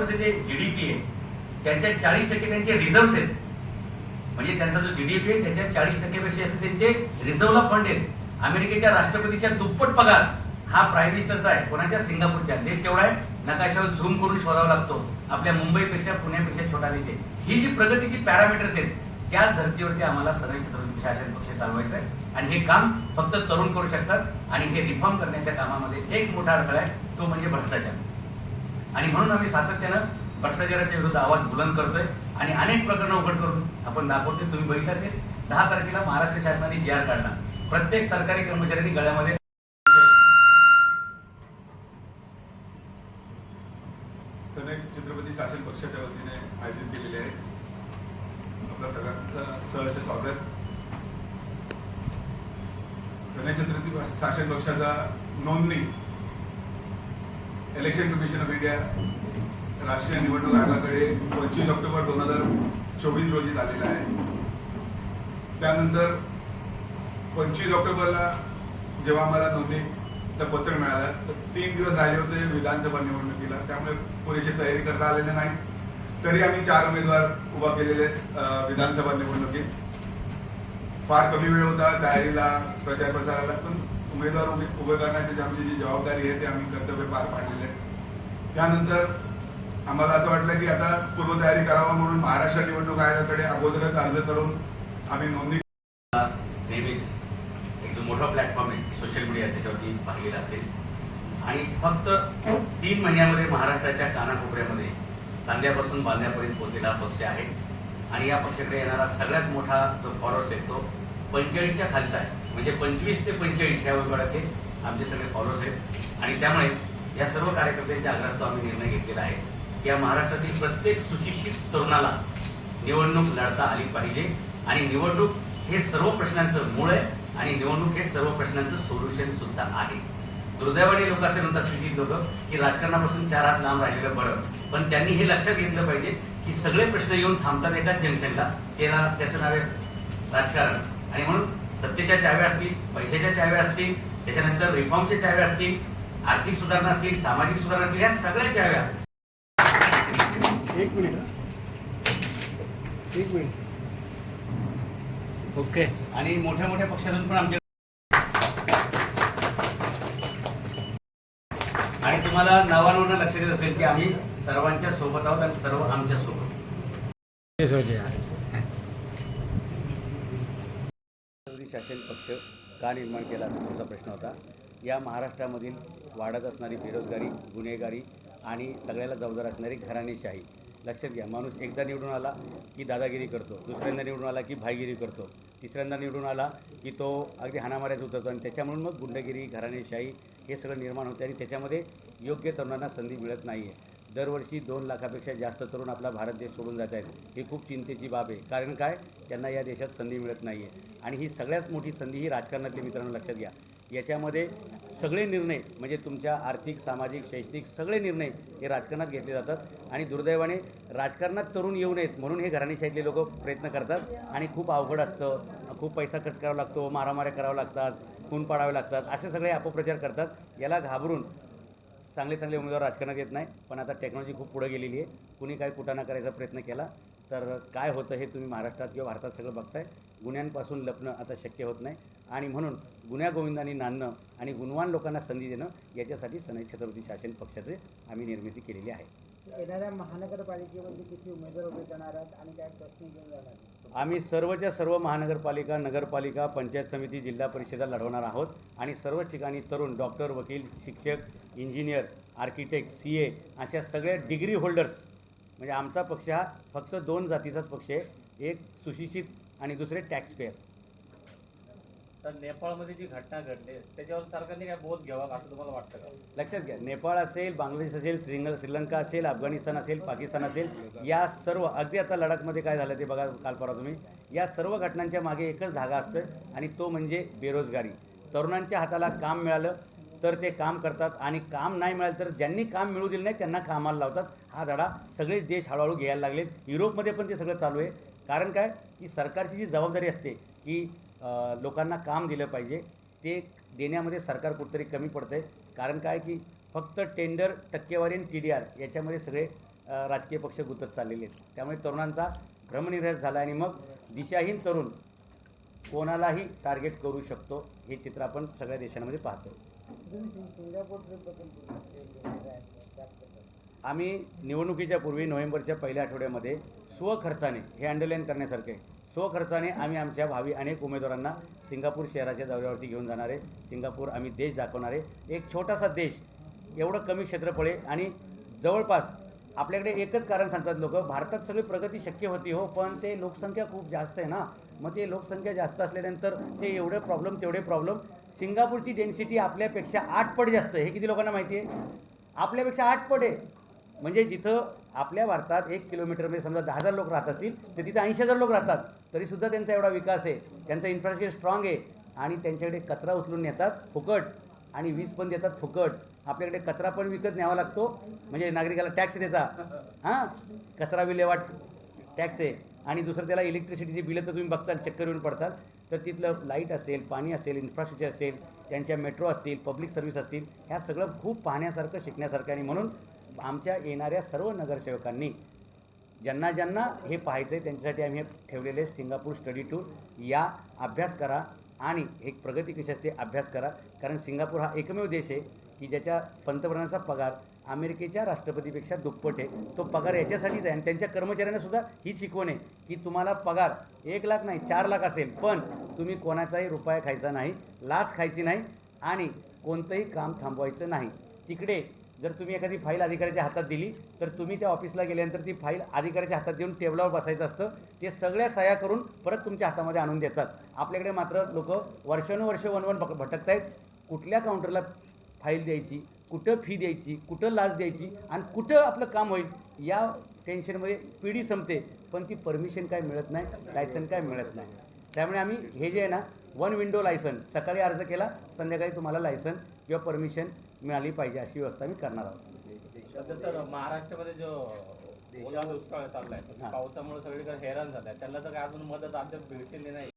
जे जीडीपी आहे त्याच्या चाळीस टक्के त्यांचे रिझर्व्ह आहेत. म्हणजे त्यांचा जो जीडीपी आहे त्याच्या चाळीस टक्केपेक्षा असं त्यांचे रिझर्व्हला फंड आहेत. अमेरिकेच्या राष्ट्रपतीच्या दुप्पट पगार हा प्राईम मिनिस्टरचा आहे. कोणाच्या? सिंगापूरच्या. देश केवढा आहे? नकाशावर झूम करून शोधावा लागतो. आपल्या मुंबईपेक्षा पुण्यापेक्षा छोटा देश आहे. ही जी प्रगतीची पॅरामीटर्स आहेत त्याच धर्तीवरती आम्हाला सगळे शासन पक्ष चालवायचं आहे. आणि हे काम फक्त तरुण करू शकतात. आणि हे रिफॉर्म करण्याच्या कामामध्ये एक मोठा अडथळा आहे तो म्हणजे भ्रष्टाचार. आणि म्हणून आम्ही सातत्यानं भ्रष्टाचाराच्या विरुद्ध आवाज बुलंद करतोय आणि अनेक प्रकरणं उघड करून आपण दाखवतोय. तुम्ही बघितलं असेल दहा तारखेला महाराष्ट्र शासनाने जी आर काढला. प्रत्येक सरकारी कर्मचाऱ्यांनी गळ्यामध्ये छत्रपती शासन पक्षाच्या वतीने आयोजित केलेले आहे. आपल्या सगळ्यांचं सहर्ष स्वागत. सनई छत्रपती शासन पक्षाचा नोंदणी इलेक्शन कमिशन ऑफ इंडिया राष्ट्रीय निवडणूक आयोगाकडे पंचवीस ऑक्टोबर दोन हजार चोवीस रोजी झालेला आहे. त्यानंतर पंचवीस ऑक्टोबरला जेव्हा आम्हाला नोंदणीचं पत्र मिळालं तर तीन दिवस राहिले होते विधानसभा निवडणुकीला. त्यामुळे पुरेशी तयारी करता आलेली नाही. तरी आम्ही चार उमेदवार उभा केलेले आहेत विधानसभा निवडणुकीत. फार कमी वेळ होता तयारीला प्रचार प्रसाराला पण उमेदवार उभे उभे करण्याची आमची जी जबाबदारी आहे ते आम्ही कर्तव्य पार पाडलेले आहे. त्यानंतर आम्हाला असं वाटलं की आता पूर्वतयारी करावं म्हणून महाराष्ट्र निवडणूक आयोगाकडे अगोदरच अर्ज करून आम्ही नोंदणी नेहमीच एक जो मोठा प्लॅटफॉर्म आहे सोशल मीडिया त्याच्यावरती पाहिलेला असेल. आणि फक्त तीन महिन्यामध्ये महाराष्ट्राच्या कानाकोपऱ्यामध्ये सांध्यापासून बांधण्यापर्यंत पोहोचलेला पक्ष आहे. आणि या पक्षाकडे येणारा सगळ्यात मोठा जो फॉलोअर्स आहे तो पंचेचाळीसच्या खालचा आहे. म्हणजे पंचवीस ते पंचेचाळीस या वयोगटातले आमचे सगळे फॉलोअर्स आहेत. आणि त्यामुळे या सर्व कार्यकर्त्यांच्या आग्रहास्तव आम्ही निर्णय घेतलेला आहे की या महाराष्ट्रातील प्रत्येक सुशिक्षित तरुणाला निवडणूक लढता आली पाहिजे. आणि निवडणूक हे सर्व प्रश्नांचं मूळ आहे आणि निवडणूक हे सर्व प्रश्नांचं सोल्युशन सुद्धा आहे. दुर्दैवाने लोक असे म्हणतात सुशिक्षित लोक की राजकारणापासून चार हात लांब राहिलेलं बरं. पण त्यांनी हे लक्षात घेतलं पाहिजे की सगळे प्रश्न येऊन थांबतात एकाच जंक्शनला त्याला त्याचं नाव आहे राजकारण. आणि म्हणून सत्तेच्या चाव्या असतील पैशाच्या चाव्या असतील त्याच्यानंतर रिफॉर्मच्या चाव्या असतील आर्थिक सुधारणा असतील सामाजिक सुधारणा असतील या सगळ्या चाव्या. एक मिनिट हा. एक मिनिट. ओके. आणि मोठ्या मोठ्या पक्षातून पण आमच्या आणि तुम्हाला नवानवनं लक्षात येत असेल की आम्ही सर्वांच्या सोबत आहोत आणि सर्व आमच्यासोबत शासन पक्ष का निर्माण केला असा तुमचा प्रश्न होता. या महाराष्ट्रामधील वाढत असणारी बेरोजगारी गुन्हेगारी आणि सगळ्याला जबाबदार असणारी घराणेशाही. लक्षात घ्या माणूस एकदा निवडून आला की दादागिरी करतो दुसऱ्यांदा निवडून आला की भाईगिरी करतो तिसऱ्यांदा निवडून आला की तो अगदी हाणामाऱ्यात उतरतो आणि त्याच्यामुळे मग गुंडगिरी घराणेशाही हे सगळं निर्माण होते आणि त्याच्यामध्ये योग्य तरुणांना संधी मिळत नाही आहे दरवर्षी दोन लाखापेक्षा जास्त तरुण आपला भारत देश सोडून जात आहेत. ही खूप चिंतेची बाब आहे. कारण काय? त्यांना या देशात संधी मिळत नाही आहे आणि ही सगळ्यात मोठी संधी ही राजकारणातली मित्रांनो लक्षात घ्या. याच्यामध्ये सगळे निर्णय म्हणजे तुमच्या आर्थिक सामाजिक शैक्षणिक सगळे निर्णय हे राजकारणात घेतले जातात. आणि दुर्दैवाने राजकारणात तरुण येऊ नयेत म्हणून हे घराणेशाहीतले लोक प्रयत्न करतात. आणि खूप अवघड असतं. खूप पैसा खर्च करावा लागतो मारामाऱ्या कराव्या लागतात खून पाडावे लागतात. असे सगळे अपप्रचार करतात. याला घाबरून चांगले चांगले उमेदवार राजकारणात येत नाही पण आता टेक्नॉलॉजी खूप पुढे गेलेली आहे. कुणी काय कुटाणा करायचा प्रयत्न केला तर काय होतं हे तुम्ही महाराष्ट्रात किंवा भारतात सगळं बघताय. गुन्ह्यांपासून लपणं आता शक्य होत नाही. आणि म्हणून गुन्ह्या गोविंदांनी नांदणं आणि गुणवान लोकांना संधी देणं याच्यासाठी सनई छत्रपती शासन पक्षाचे आम्ही निर्मिती केलेली आहे. येणाऱ्या महानगरपालिकेमध्ये किती उमेदवार उभे करणार आहेत आणि काय प्रश्न घेऊन जाणार आम्ही सर्वच्या सर्व महानगरपालिका नगरपालिका पंचायत समिती जिल्हा परिषदा लढवणार आहोत आणि सर्व ठिकाणी तरुण डॉक्टर वकील शिक्षक इंजिनियर आर्किटेक्ट सी ए अशा सगळ्या डिग्री होल्डर्स म्हणजे आमचा पक्ष हा फक्त दोन जातीचाच पक्ष आहे एक सुशिक्षित आणि दुसरे टॅक्स पेअर तर नेपाळमध्ये जी घटना घडली त्याच्यावर सरकारने काय बोध घ्यावा असं तुम्हाला वाटतं का? लक्षात घ्या नेपाळ असेल बांगलादेश असेल श्रीलंका श्रीलंका असेल अफगाणिस्तान असेल पाकिस्तान असेल या सर्व अगदी आता लडाखमध्ये काय झालं ते बघा काल परवा तुम्ही या सर्व घटनांच्या मागे एकच धागा असतोय आणि तो म्हणजे बेरोजगारी. तरुणांच्या हाताला काम मिळालं तर ते काम करतात आणि काम नाही मिळालं तर ज्यांनी काम मिळू दिलं नाही त्यांना कामाला लावतात. हा धडा सगळेच देश हळूहळू घ्यायला लागलेत. युरोपमध्ये पण ते सगळं चालू आहे. कारण काय? की सरकारची जी जबाबदारी असते की लोकांना काम दिलं पाहिजे. ते देण्यामध्ये सरकार कुठंतरी कमी पडतं आहे कारण काय की फक्त टेंडर टक्केवारी आणि टी डी आर याच्यामध्ये सगळे राजकीय पक्ष गुंतत चाललेले आहेत. त्यामुळे तरुणांचा भ्रमनिराश झाला आणि मग दिशाहीन तरुण कोणालाही टार्गेट करू शकतो हे चित्र आपण सगळ्या देशांमध्ये पाहतो. आहे आम्ही निवडणुकीच्या पूर्वी नोव्हेंबरच्या पहिल्या आठवड्यामध्ये स्वखर्चाने हे अंडरलाईन करण्यासारखे स्वखर्चाने आम्ही आमच्या भावी अनेक उमेदवारांना सिंगापूर शहराच्या दौऱ्यावरती घेऊन जाणार आहे. सिंगापूर आम्ही देश दाखवणार आहे. एक छोटासा देश एवढं कमी क्षेत्रफळ आहे आणि जवळपास आपल्याकडे एकच कारण सांगतात लोक भारतात सगळी प्रगती शक्य होती हो पण ते लोकसंख्या खूप जास्त आहे ना. मग ते लोकसंख्या जास्त असल्यानंतर ते एवढे प्रॉब्लेम तेवढे प्रॉब्लेम सिंगापूरची डेन्सिटी आपल्यापेक्षा आठ पट जास्त आहे. हे किती लोकांना माहिती आहे? आपल्यापेक्षा आठ पट आहे. म्हणजे जिथं आपल्या भारतात एक किलोमीटरमध्ये म्हणजे समजा दहा हजार लोक राहत असतील तर तिथे ऐंशी हजार लोक राहतात. तरीसुद्धा त्यांचा एवढा विकास आहे. त्यांचा इन्फ्रास्ट्रक्चर स्ट्रॉंग आहे. आणि त्यांच्याकडे कचरा उचलून नेतात फुकट. आणि वीज पण देतात फुकट. आपल्याकडे कचरा पण विकत न्यावा लागतो. म्हणजे नागरिकाला टॅक्स द्यायचा हां? कचरा विल्हेवाट टॅक्स आहे. आणि दुसरं त्याला इलेक्ट्रिसिटीची बिलं तर तुम्ही बघताल चक्कर येऊन पडतात. तर तिथलं लाइट असेल पाणी असेल इन्फ्रास्ट्रक्चर असेल त्यांच्या मेट्रो असतील पब्लिक सर्व्हिस असतील ह्या सगळं खूप पाहण्यासारखं शिकण्यासारखं आणि म्हणून आमच्या येणाऱ्या सर्व नगरसेवकांनी ज्यांना ज्यांना हे पाहायचं आहे त्यांच्यासाठी आम्ही हे ठेवलेले सिंगापूर स्टडी टूर. या अभ्यास करा आणि एक प्रगती कशी असते अभ्यास करा. कारण सिंगापूर हा एकमेव देश आहे की ज्याच्या पंतप्रधानाचा पगार अमेरिकेच्या राष्ट्रपतीपेक्षा दुप्पट आहे. तो पगार याच्यासाठीच आहे आणि त्यांच्या कर्मचाऱ्यांना सुद्धा ही शिकवण आहे की तुम्हाला पगार एक लाख नाही चार लाख असेल पण तुम्ही कोणाचाही रुपया खायचा नाही लाच खायची नाही आणि कोणतंही काम थांबवायचं नाही. तिकडे जर तुम्ही एखादी फाईल अधिकाऱ्याच्या हातात दिली तर तुम्ही त्या ऑफिसला गेल्यानंतर ती फाईल अधिकाऱ्याच्या हातात देऊन टेबलावर बसायचं असतं. ते सगळ्या सह्या करून परत तुमच्या हातामध्ये आणून देतात. आपल्याकडे मात्र लोक वर्षानुवर्ष वनवन भक भटकत आहेत कुठल्या काउंटरला फाईल द्यायची कुठं फी द्यायची कुठं लाच द्यायची आणि कुठं आपलं काम होईल या टेन्शनमध्ये पिढी संपते. पण ती परमिशन काय मिळत नाही लायसन काय मिळत नाही. त्यामुळे आम्ही हे जे आहे ना वन विंडो लायसन सकाळी अर्ज केला संध्याकाळी तुम्हाला लायसन किंवा परमिशन मिळाली पाहिजे अशी व्यवस्था मी करणार आहोत. सध्या तर महाराष्ट्रामध्ये जो ओला दुष्काळ चाललाय. पावसामुळे सगळीकडे हैराण झालाय. त्याला तर काय अजून मदत अद्याप भेटलेली नाही.